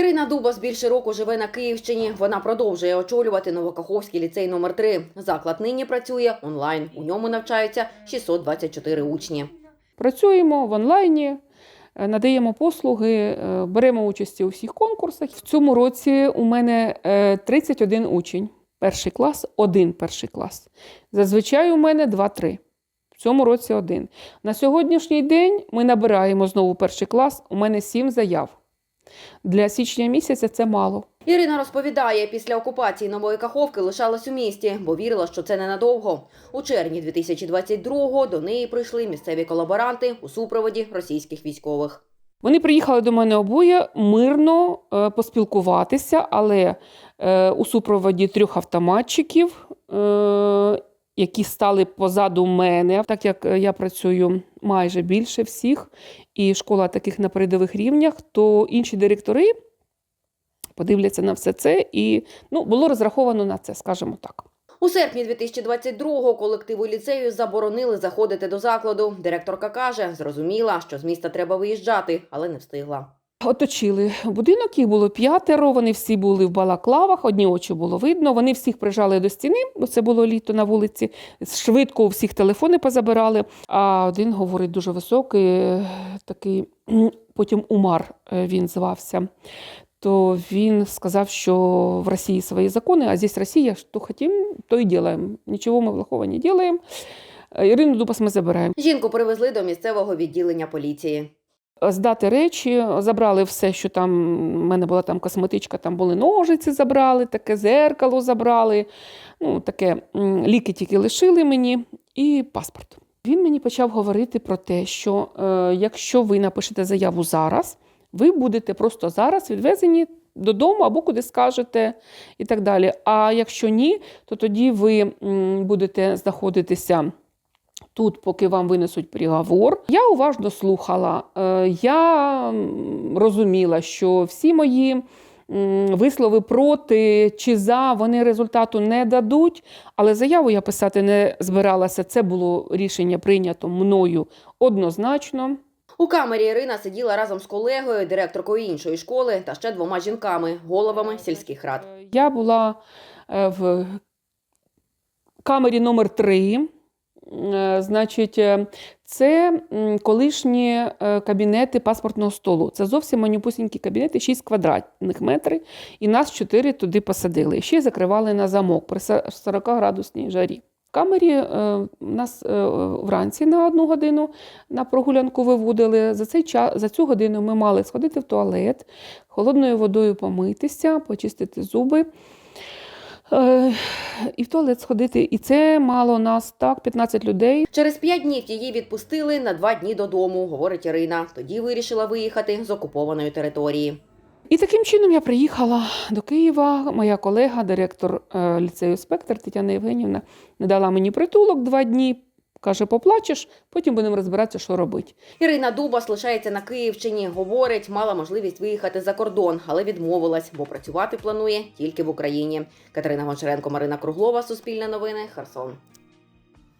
Ірина Дубас більше року живе на Київщині. Вона продовжує очолювати Новокаховський ліцей номер 3 Заклад нині працює онлайн. У ньому навчаються 624 учні. Працюємо в онлайні, е, надаємо послуги, е, беремо участь у всіх конкурсах. В цьому році у мене е, 31 учень. Перший клас, один перший клас. Зазвичай у мене 2-3. В цьому році один. На сьогоднішній день ми набираємо знову перший клас. У мене 7 заяв. Для січня місяця це мало. Ірина розповідає, після окупації Нової Каховки лишалась у місті, бо вірила, що це ненадовго. У червні 2022-го до неї прийшли місцеві колаборанти у супроводі російських військових. Вони приїхали до мене обоє мирно е, поспілкуватися, але е, у супроводі трьох автоматчиків, е, які стали позаду мене, так як е, я працюю майже більше всіх, і школа таких на передових рівнях, то інші директори подивляться на все це, і ну, було розраховано на це, скажімо так. У серпні 2022-го колективу ліцею заборонили заходити до закладу. Директорка каже, зрозуміла, що з міста треба виїжджати, але не встигла. Оточили будинок, їх було п'ятеро. Вони всі були в балаклавах, одні очі було видно. Вони всіх прижали до стіни, бо це було літо на вулиці. Швидко всіх телефони позабирали. А один говорить дуже високий, такий потім Умар е, він звався. То він сказав, що в Росії свої закони, а здесь Росія, що хотім, то і ділаємо. Нічого ми плохого не ділаємо. Е, Ірину Дубас ми забираємо. Жінку привезли до місцевого відділення поліції. Здати речі, забрали все, що там. У мене була там косметичка, там були ножиці, забрали, таке зеркало забрали. Ну, таке ліки тільки лишили мені і паспорт. Він мені почав говорити про те, що е, якщо ви напишете заяву зараз, ви будете просто зараз відвезені додому або куди скажете, і так далі. А якщо ні, то тоді ви будете знаходитися тут, поки вам винесуть приговор. Я уважно слухала. Е, Я розуміла, що всі мої вислови проти чи за вони результату не дадуть. Але заяву я писати не збиралася. Це було рішення прийнято мною однозначно. У камері Ірина сиділа разом з колегою, директоркою іншої школи та ще двома жінками, головами сільських рад. Я була е, в камері номер 3. Значить, е, це колишні е, кабінети паспортного столу. Це зовсім манюпусінькі кабінети, 6 квадратних метрів, і нас 4 туди посадили. Ще закривали на замок при 40-градусній жарі. В камері е, нас е, вранці на одну годину на прогулянку виводили. За, цей час, за цю годину ми мали сходити в туалет, холодною водою помитися, почистити зуби. Е, і в туалет сходити. І це мало нас так, 15 людей. Через п'ять днів її відпустили на два дні додому, говорить Ірина. Тоді вирішила виїхати з окупованої території. І таким чином я приїхала до Києва. Моя колега, директор е, ліцею Спектр Тетяна Євгенівна, не дала мені притулок два дні. Каже, поплачеш, потім будемо розбиратися, що робити. Ірина Дубас лишається на Київщині. Говорить, мала можливість виїхати за кордон, але відмовилась, бо працювати планує тільки в Україні. Катерина Гончаренко, Марина Круглова, Суспільне новини, Херсон.